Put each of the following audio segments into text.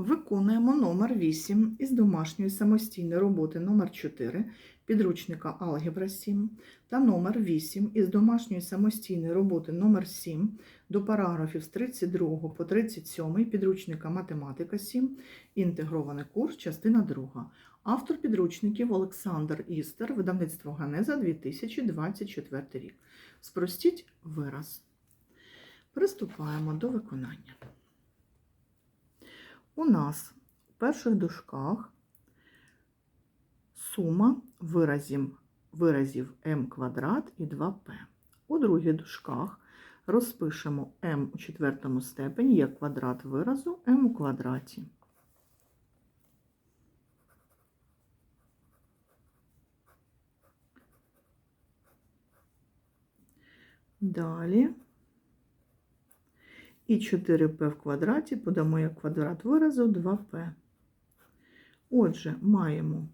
Виконуємо номер 8 із домашньої самостійної роботи номер 4 підручника Алгебра 7 та номер 8 із домашньої самостійної роботи номер 7 до параграфів з 32 по 37 підручника Математика 7, інтегрований курс, частина 2. Автор підручників Олександр Істер, видавництво Ганеза 2024 рік. Спростіть вираз. Приступаємо до виконання. У нас в перших дужках сума виразів, виразів m квадрат і 2p. У других дужках розпишемо m у четвертому степені як квадрат виразу m у квадраті. Далі. І 4p в квадраті подамо як квадрат виразу 2p. Отже, маємо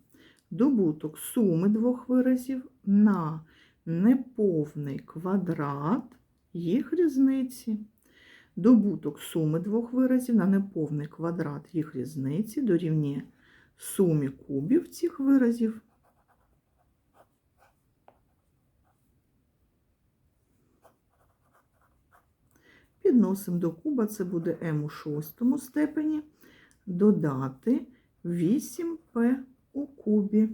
добуток суми двох виразів на неповний квадрат їх різниці. Добуток суми двох виразів на неповний квадрат їх різниці дорівнює сумі кубів цих виразів. Підносимо до куба, це буде m у шостому степені, додати 8p у кубі.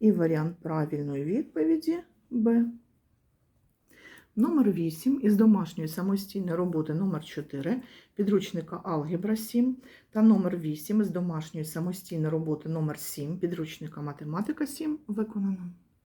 І варіант правильної відповіді Б. Номер 8 із домашньої самостійної роботи номер 4 підручника Алгебра 7 та номер 8 із домашньої самостійної роботи номер 7 підручника Математика 7 виконано.